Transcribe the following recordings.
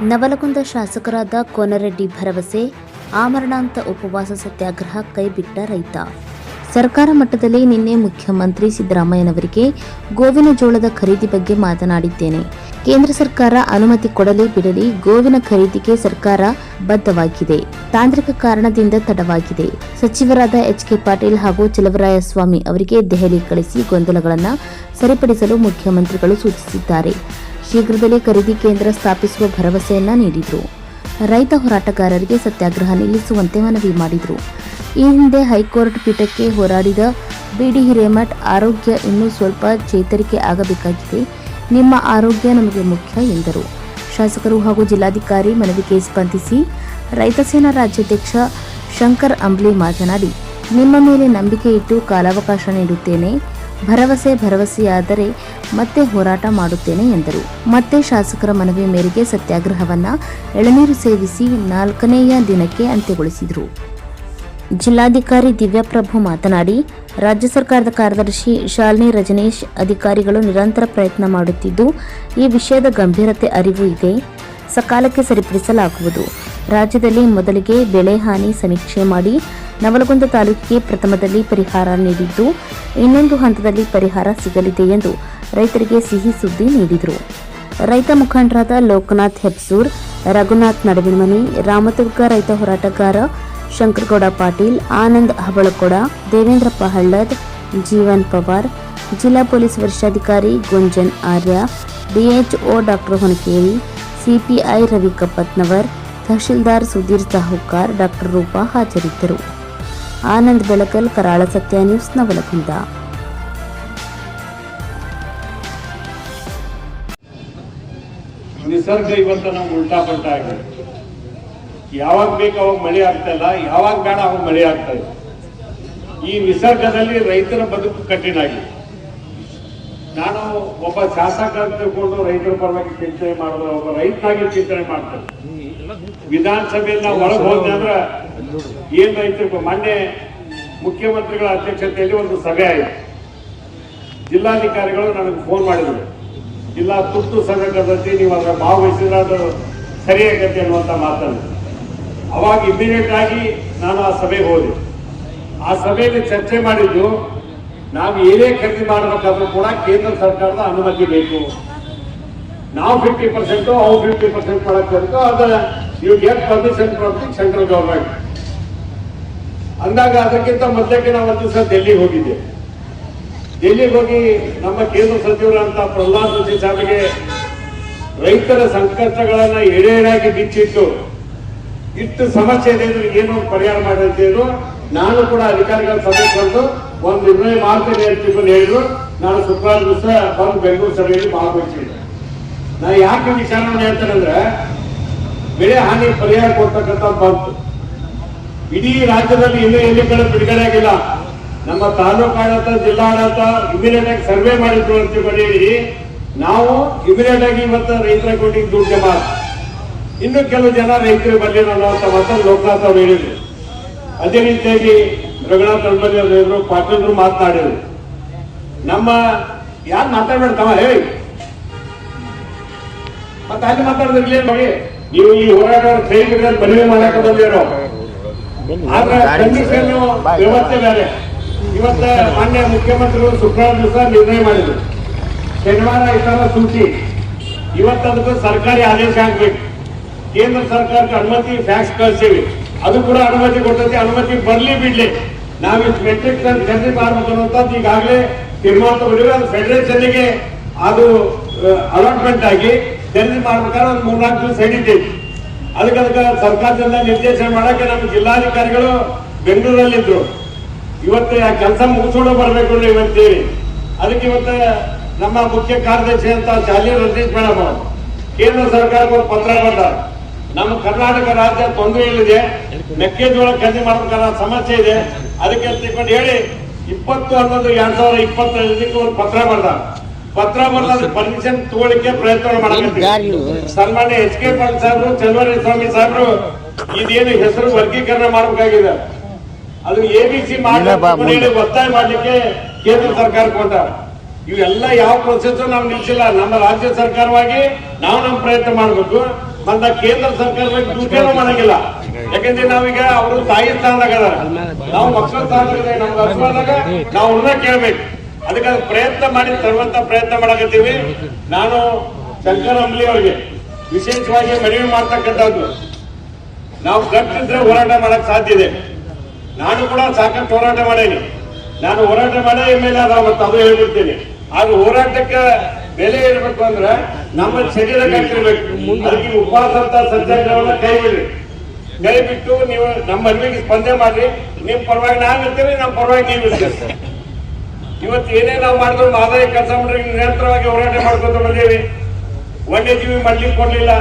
ನವಲಗುಂದ ಶಾಸಕರಾದ ಕೋನರೆಡ್ಡಿ ಭರವಸೆ, ಆಮರಣಾಂತ ಉಪವಾಸ ಸತ್ಯಾಗ್ರಹ ಕೈಬಿಟ್ಟ ರೈತ. ಸರ್ಕಾರ ಮಟ್ಟದಲ್ಲಿ ನಿನ್ನೆ ಮುಖ್ಯಮಂತ್ರಿ ಸಿದ್ದರಾಮಯ್ಯನವರಿಗೆ ಗೋವಿನ ಜೋಳದ ಖರೀದಿ ಬಗ್ಗೆ ಮಾತನಾಡಿದ್ದೇನೆ. ಕೇಂದ್ರ ಸರ್ಕಾರ ಅನುಮತಿ ಕೊಡಲಿ ಬಿಡಲಿ, ಗೋವಿನ ಖರೀದಿಗೆ ಸರ್ಕಾರ ಬದ್ಧವಾಗಿದೆ. ತಾಂತ್ರಿಕ ಕಾರಣದಿಂದ ತಡವಾಗಿದೆ. ಸಚಿವರಾದ ಎಚ್ ಕೆ ಪಾಟೀಲ್ ಹಾಗೂ ಚಲವರಾಯಸ್ವಾಮಿ ಅವರಿಗೆ ದೆಹಲಿ ಕಳಿಸಿ ಗೊಂದಲಗಳನ್ನು ಸರಿಪಡಿಸಲು ಮುಖ್ಯಮಂತ್ರಿಗಳು ಸೂಚಿಸಿದ್ದಾರೆ. ಶೀಘ್ರದಲ್ಲೇ ಖರೀದಿ ಕೇಂದ್ರ ಸ್ಥಾಪಿಸುವ ಭರವಸೆಯನ್ನ ನೀಡಿದರು. ರೈತ ಹೋರಾಟಗಾರರಿಗೆ ಸತ್ಯಾಗ್ರಹ ನಿಲ್ಲಿಸುವಂತೆ ಮನವಿ ಮಾಡಿದರು. ಈ ಹಿಂದೆ ಹೈಕೋರ್ಟ್ ಪೀಠಕ್ಕೆ ಹೋರಾಡಿದ ಬಿಡಿ ಹಿರೇಮಠ್ ಆರೋಗ್ಯ ಇನ್ನೂ ಸ್ವಲ್ಪ ಚೇತರಿಕೆ ಆಗಬೇಕಾಗಿದೆ. ನಿಮ್ಮ ಆರೋಗ್ಯ ನಮಗೆ ಮುಖ್ಯ ಎಂದರು. ಶಾಸಕರು ಹಾಗೂ ಜಿಲ್ಲಾಧಿಕಾರಿ ಮನವಿಗೆ ಸ್ಪಂದಿಸಿ ರೈತ ಸೇನಾ ರಾಜ್ಯಾಧ್ಯಕ್ಷ ಶಂಕರ್ ಅಂಬ್ಲಿ ಮಾತನಾಡಿ, ನಿಮ್ಮ ಮೇಲೆ ನಂಬಿಕೆ ಇಟ್ಟು ಕಾಲಾವಕಾಶ ನೀಡುತ್ತೇನೆ. ಭರವಸೆ ಭರವಸೆಯಾದರೆ ಮತ್ತೆ ಹೋರಾಟ ಮಾಡುತ್ತೇನೆ ಎಂದರು. ಮತ್ತೆ ಶಾಸಕರ ಮನವಿ ಮೇರೆಗೆ ಸತ್ಯಾಗ್ರಹವನ್ನ ಎಳನೀರು ಸೇವಿಸಿ ನಾಲ್ಕನೆಯ ದಿನಕ್ಕೆ ಅಂತ್ಯಗೊಳಿಸಿದರು. ಜಿಲ್ಲಾಧಿಕಾರಿ ದಿವ್ಯಪ್ರಭು ಮಾತನಾಡಿ, ರಾಜ್ಯ ಸರ್ಕಾರದ ಕಾರ್ಯದರ್ಶಿ ಶಾಲಿನಿ ರಜನೀಶ್ ಅಧಿಕಾರಿಗಳು ನಿರಂತರ ಪ್ರಯತ್ನ ಮಾಡುತ್ತಿದ್ದು, ಈ ವಿಷಯದ ಗಂಭೀರತೆ ಅರಿವು ಇದೆ. ಸಕಾಲಕ್ಕೆ ಸರಿಪಡಿಸಲಾಗುವುದು. ರಾಜ್ಯದಲ್ಲಿ ಮೊದಲಿಗೆ ಬೆಳೆ ಹಾನಿ ಸಮೀಕ್ಷೆ ಮಾಡಿ ನವಲಗುಂದ ತಾಲೂಕಿಗೆ ಪ್ರಥಮದಲ್ಲಿ ಪರಿಹಾರ ನೀಡಿದ್ದು, ಇನ್ನೊಂದು ಹಂತದಲ್ಲಿ ಪರಿಹಾರ ಸಿಗಲಿದೆ ಎಂದು ರೈತರಿಗೆ ಸಿಹಿ ಸುದ್ದಿ ನೀಡಿದರು. ರೈತ ಮುಖಂಡರಾದ ಲೋಕನಾಥ್ ಹೆಬ್ಸೂರ್, ರಘುನಾಥ್ ನಡುವಿನಮನಿ ರಾಮದುರ್ಗ ರೈತ ಹೋರಾಟಗಾರ ಶಂಕರಗೌಡ ಪಾಟೀಲ್, ಆನಂದ್ ಹಬಳಕೊಡ ದೇವೇಂದ್ರಪ್ಪ ಹಳ್ಳದ್ ಜೀವನ್ ಪವಾರ್, ಜಿಲ್ಲಾ ಪೊಲೀಸ್ ವರಿಷ್ಠಾಧಿಕಾರಿ Gunjan Arya, DHO doctor Honakeri, CPI Ravi Kappatnavar tahsildar Sudhir Sahukar doctor Rupa ಹಾಜರಿದ್ದರು. ಆನಂದ್ ಬೆಳಕಲ್, ಕರಾಳ ಸತ್ಯ ನ್ಯೂಸ್ ನವಲಕುಂದ ನಿಸರ್ಗ ಇವತ್ತು ನಮ್ಗೆ ಉಲ್ಟಾ ಪಲ್ಟಾ ಆಗಿದೆ. ಯಾವಾಗ ಬೇಕು ಅವಾಗ ಮಳೆ ಆಗ್ತಾ ಯಾವಾಗ ಬೇಡ ಅವಾಗ ಮಳೆ ಆಗ್ತಾ ಇದೆ ಈ ನಿಸರ್ಗದಲ್ಲಿ ರೈತರ ಬದುಕು ಕಠಿಣ ಆಗಿದೆ. ನಾನು ಒಬ್ಬ ಶಾಸಕ ಅಂತ ತಿಳ್ಕೊಂಡು ರೈತರ ಪರವಾಗಿ ಚಿಂತನೆ ಮಾಡಿದ್ರೆ, ಒಬ್ಬ ರೈತನಾಗಿ ಚಿಂತನೆ ಮಾಡ್ತಾರೆ ವಿಧಾನಸಭೆಯಲ್ಲಿ ನಾವು ಒಳಗೆ ಹೋದ್ವಿ ಅಂದ್ರೆ ಏನ್ ರೈತರು ಮೊನ್ನೆ ಮುಖ್ಯಮಂತ್ರಿಗಳ ಅಧ್ಯಕ್ಷತೆಯಲ್ಲಿ ಒಂದು ಸಭೆ ಆಯಿತು. ಜಿಲ್ಲಾಧಿಕಾರಿಗಳು ನನಗೆ ಫೋನ್ ಮಾಡಿದ್ರು. ಇಲ್ಲ ತುರ್ತು ಕರೆದೈತಿ ನೀವು ಅದರ ಭಾಗವಹಿಸಿದ್ರೆ ಅದು ಸರಿಯಾಗತ್ತೆ ಅನ್ನುವಂಥ ಮಾತನ್ನು. ಅವಾಗ ಇಮಿಡಿಯೇಟ್ ಆಗಿ ನಾನು ಆ ಸಭೆಗೆ ಹೋದೆ. ಆ ಸಭೆಯಲ್ಲಿ ಚರ್ಚೆ ಮಾಡಿದ್ದು, ನಾವು ಏನೇ ಖರೀದಿ ಮಾಡಬೇಕಾದ್ರೂ ಕೂಡ ಕೇಂದ್ರ ಸರ್ಕಾರದ ಅನುಮತಿ ಬೇಕು. ನಾವು ಫಿಫ್ಟಿ ಪರ್ಸೆಂಟ್ ಅವು ಫಿಫ್ಟಿ ಪರ್ಸೆಂಟ್ ಮಾಡೋಕ್ಕೆ ಅದು you get permission the central government ಅಂದಾಗ ಅದಕ್ಕಿಂತ ಮೊದಲಕ್ಕೆ ನಾವು ಒಂದು ದಿವಸ ಡೆಲ್ಲಿಗೆ ಹೋಗಿದ್ದೆ. ಡೆಲ್ಲಿಗೆ ಹೋಗಿ ನಮ್ಮ ಕೇಂದ್ರ ಸಚಿವರಂತ ಪ್ರಹ್ಲಾದ್ ಜೋಶಿ ಸಾಹೇಬ್ಗೆ ರೈತರ ಸಂಕಷ್ಟಗಳನ್ನ ಎಡೆಯಾಗಿ ಬಿಚ್ಚಿಟ್ಟು ಇಷ್ಟು ಸಮಸ್ಯೆ ಇದೆ ಅಂದ್ರೆ ಏನೋ ಪರಿಹಾರ ಮಾಡಿದ್ರು ನಾನು ಕೂಡ ಅಧಿಕಾರಿಗಳ ಸಭೆ ಕರೆದು ಒಂದು ನಿರ್ಣಯ ಮಾಡ್ತೇನೆ ಅಂತ ಹೇಳಿದ್ರು. ನಾನು ಶುಕ್ರವಾರ ದಿವಸ ಬಂದು ಬೆಂಗಳೂರು ಸಭೆಯಲ್ಲಿ ಭಾಗವಹಿಸಿದ್ದೆ ನಾ ಯಾಕೆ ವಿಚಾರಣೆ ಹೇಳ್ತೇನೆ ಅಂದ್ರೆ ಬೆಳೆ ಹಾನಿ ಪರಿಹಾರ ಕೊಡ್ತಕ್ಕಂಥ ಬಂತು. ಇಡೀ ರಾಜ್ಯದಲ್ಲಿ ಇನ್ನೂ ಎಲ್ಲಿ ಕಡೆ ಬಿಡುಗಡೆ ಆಗಿಲ್ಲ. ನಮ್ಮ ತಾಲೂಕು ಆಡಳಿತ ಜಿಲ್ಲಾಡಳಿತ ಇಮಿಡಿಯೇಟ್ ಆಗಿ ಸರ್ವೆ ಮಾಡಿದ್ರು ಅಂತ ಹೇಳಿ ನಾವು ಇಮಿಡಿಯೇಟ್ ಆಗಿ ಇವತ್ತು ರೈತರ ಅಕೌಂಟಿಗೆ ದುಡ್ಡು ಜಮಾ ಇನ್ನು ಕೆಲವು ಜನ ರೈತರು ಬರಲಿಲ್ಲ ಅಂತ ಮಾತನ್ನು ಲೋಕನಾಥ್ ಅವರು ಹೇಳಿದ್ರು. ಅದೇ ರೀತಿಯಾಗಿ ರಘುನಾಥ್ ಅಲ್ಬಲಿ ಅವರು ಹೇಳಿದ್ರು ಪಾಟೀಲ್ರು ಮಾತನಾಡಿದ್ರು. ನಮ್ಮ ಯಾರು ಮಾತಾಡ್ಬೇಡ್ತವ ಹೇಳಿ. ಮತ್ತೆ ಅಲ್ಲಿ ಮಾತಾಡಿದ್ರೆ ಬಗ್ಗೆ ನೀವು ಈ ಹೋರಾಟ ಸೈನಿಕರ ಮನವಿ ಮಾಡಕ್ಕೆ ಬಂದಿರೋ ಆದ್ರೆ ಕಂಡೀಷನ್ ವ್ಯವಸ್ಥೆ ಬೇರೆ. ಇವತ್ತ ಮಾನ್ಯ ಮುಖ್ಯಮಂತ್ರಿಗಳು ಶುಕ್ರವಾರ ದಿವಸ ನಿರ್ಣಯ ಮಾಡಿದ್ರು. ಶನಿವಾರ ಇತರ ಸೂಚಿ ಇವತ್ತು ಅದಕ್ಕೆ ಸರ್ಕಾರಿ ಆದೇಶ ಆಗ್ಬೇಕು ಕೇಂದ್ರ ಸರ್ಕಾರಕ್ಕೆ ಅನುಮತಿ ಫ್ಯಾಕ್ಸ್ ಕಳಿಸೀವಿ. ಅದು ಕೂಡ ಅನುಮತಿ ಕೊಟ್ಟೈತಿ ಅನುಮತಿ ಬರ್ಲಿ ಬಿಡ್ಲಿ. ನಾವು ಮೆಟ್ರಿಕ್ ಟನ್ ಖರೀದಿ ಮಾಡ್ಬೇಕನ್ನುವಂಥದ್ದು ಈಗಾಗಲೇ ತೀರ್ಮಾನ ತಗೊಂಡಿವಿ ಅದು ಫೆಡರೇಷನ್ಗೆ ಅದು ಅಲಾಟ್ಮೆಂಟ್ ಆಗಿ ಖರೀದಿ ಮಾಡ್ಬೇಕಾದ್ರೆ ಒಂದು ಮೂರ್ನಾಲ್ಕು ದಿವಸ ಹಿಡಿತೀವಿ. ಅದಕ್ಕೆ ಸರ್ಕಾರದಿಂದ ನಿರ್ದೇಶನ ಮಾಡಕ್ಕೆ ನಮ್ಮ ಜಿಲ್ಲಾಧಿಕಾರಿಗಳು ಬೆಂಗಳೂರಲ್ಲಿದ್ರು. ಇವತ್ತು ಆ ಕೆಲಸ ಮುಗಿಸ್ಕೊಂಡು ಬರ್ಬೇಕು ಅಂದ್ರೆ ಹೇಳಿ ಅದಕ್ಕೆ ಇವತ್ತು ನಮ್ಮ ಮುಖ್ಯ ಕಾರ್ಯದರ್ಶಿ ಅಂತ ಶಾಲಿ ರಜನೀಶ್ ಮೇಡಮ್ ಅವರು ಕೇಂದ್ರ ಸರ್ಕಾರಕ್ಕೆ ಪತ್ರ ಬಂದ. ನಮ್ಮ ಕರ್ನಾಟಕ ರಾಜ್ಯ ತೊಂದರೆ ಇಲ್ಲಿದೆ ಮೆಕ್ಕೆಜೋಳ ಖರೀದಿ ಮಾಡ್ಬೇಕಾದ ಸಮಸ್ಯೆ ಇದೆ. ಅದಕ್ಕೆ ಅಂತ ಹೇಳಿ, ಇಪ್ಪತ್ತು ಹನ್ನೊಂದು, ಎರಡ್ ಸಾವಿರದ ಇಪ್ಪತ್ತೈದಕ್ಕೆ ಒಂದು ಪತ್ರ ಬರ್ದಾರ ಪತ್ರ ಬರ್ಲಾದ್ರೆ ಪರ್ಮಿಷನ್ ತಗೊಳ್ಳಿಕ್ಕೆ ಪ್ರಯತ್ನ ಮಾಡಬೇಕು ಸನ್ಮಾನ್ಯ ಎಚ್ ಕೆ ಪಾಲ್ ಸಾಹೇಬ್ರು ಚಂದ್ರವರಿ ಸ್ವಾಮಿ ಸಾಹೇಬ್ರು ಇದೇನು ಹೆಸರು ವರ್ಗೀಕರಣ ಮಾಡಬೇಕಾಗಿದೆ? ಅದು ಎ ಬಿ ಸಿ ಮಾಡಿ ಒತ್ತಾಯ ಮಾಡಲಿಕ್ಕೆ ಕೇಂದ್ರ ಸರ್ಕಾರ ಕೊಟ್ಟ ಇವೆಲ್ಲ ಯಾವ ಪ್ರೊಸೆಸ್ ನಾವು ನಿಲ್ಸಿಲ್ಲ. ನಮ್ಮ ರಾಜ್ಯ ಸರ್ಕಾರವಾಗಿ ನಾವು ನಮ್ಮ ಪ್ರಯತ್ನ ಮಾಡಬೇಕು. ಬಂದ ಕೇಂದ್ರ ಸರ್ಕಾರ ದುಡ್ಡೇನು ಮಾಡಂಗಿಲ್ಲ. ಯಾಕಂದ್ರೆ ನಾವೀಗ ಅವರು ತಾಯಿ ಸ್ಥಾನದಾಗ ನಾವು ಮಕ್ಕಳ ಸ್ಥಾನದಾಗ ನಮ್ಗೆ ಅಸ್ಮಾನದಾಗ ನಾವು ಅವ್ರನ್ನ ಕೇಳ್ಬೇಕು. ಅದಕ್ಕೆ ಪ್ರಯತ್ನ ಮಾಡಿ ತರುವಂತ ಪ್ರಯತ್ನ ಮಾಡಕತ್ತೀವಿ. ನಾನು ಶಂಕರ ಅಂಬ್ಲಿ ಅವರಿಗೆ ವಿಶೇಷವಾಗಿ ಮನವಿ ಮಾಡ್ತಕ್ಕಂಥದ್ದು. ನಾವು ಗಟ್ಟಿದ್ರೆ ಹೋರಾಟ ಮಾಡಕ್ ಸಾಧ್ಯ ಇದೆ. ನಾನು ಕೂಡ ಸಾಕಷ್ಟು ಹೋರಾಟ ಮಾಡೇನಿ. ನಾನು ಹೋರಾಟ ಮಾಡೇ ಆದ ಮತ್ತು ಅದು ಹೇಳ್ಬಿಡ್ತೀನಿ ಆದ್ರೆ ಹೋರಾಟಕ್ಕೆ ಬೆಲೆ ಇರಬೇಕು ಅಂದ್ರೆ ನಮ್ಮ ಶರೀರ ಕಟ್ಟಿರ್ಬೇಕು ಅದಕ್ಕೆ ಉಪವಾಸ ಅಂತ ಸತ್ಯಾಗ್ರಹವನ್ನ ಕೈ ಬಿಡ್ರಿ. ಕೈ ಬಿಟ್ಟು ನೀವು ನಮ್ಮ ಅರಿವಿಗೆ ಸ್ಪಂದನೆ ಮಾಡ್ರಿ. ನಿಮ್ ಪರವಾಗಿ ನಾನು ಇರ್ತೀನಿ ನಮ್ಮ ಪರವಾಗಿ ನೀವು ಇರ್ತೀರಿ ಇವತ್ತು ಏನೇ ನಾವು ಮಾಡಿದ್ರು ಆದಾಯ ಕೆಲಸ ಮಾಡಿದ್ರೆ ನಿರಂತರವಾಗಿ ಹೋರಾಟ ಮಾಡ್ಕೊತ ಬಂದೇವಿ ವನ್ಯಜೀವಿ ಮಾಡ್ಲಿಕ್ಕೆ ಕೊಡ್ಲಿಲ್ಲ.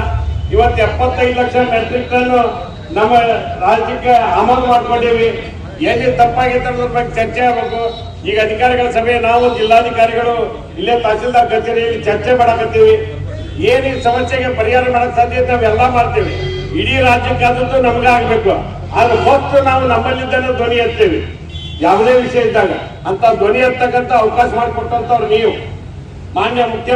ಇವತ್ತು ಎಪ್ಪತ್ತೈದು ಲಕ್ಷ ಮೆಟ್ರಿಕ್ ಟನ್ ನಮ್ಮ ರಾಜ್ಯಕ್ಕೆ ಆಮದು ಮಾಡ್ಕೊಂಡೇವಿ ಎಲ್ಲಿ ತಪ್ಪಾಗಿತ್ತು ಅನ್ನೋದ್ರ ಬಗ್ಗೆ ಚರ್ಚೆ ಆಗಬೇಕು. ಈಗ ಅಧಿಕಾರಿಗಳ ಸಭೆ, ನಾವು ಜಿಲ್ಲಾಧಿಕಾರಿಗಳು, ಇಲ್ಲೇ ತಹಸೀಲ್ದಾರ್ ಕಚೇರಿಯಲ್ಲಿ ಚರ್ಚೆ ಮಾಡಕತ್ತೀವಿ. ಏನೇ ಸಮಸ್ಯೆಗೆ ಪರಿಹಾರ ಮಾಡಕ್ ಸಾಧ್ಯ ನಾವೆಲ್ಲ ಮಾಡ್ತೀವಿ. ಇಡೀ ರಾಜ್ಯಕ್ಕಾದದ್ದು ನಮ್ಗೆ ಆಗ್ಬೇಕು. ಆದ್ರೆ ಹೊತ್ತು ನಾವು ನಮ್ಮಲ್ಲಿದ್ದಾನೆ ಧ್ವನಿ ಎತ್ತೇವೆ. ಯಾವುದೇ ವಿಷಯ ಇದ್ದಾಗ ಅಂತ ಧ್ವನಿ ಎತ್ತಕ್ಕಂತ ಅವಕಾಶ ಮಾಡಿಕೊಟ್ಟಂತವ್ರು ನೀವು. ಮಾನ್ಯ ಮುಖ್ಯ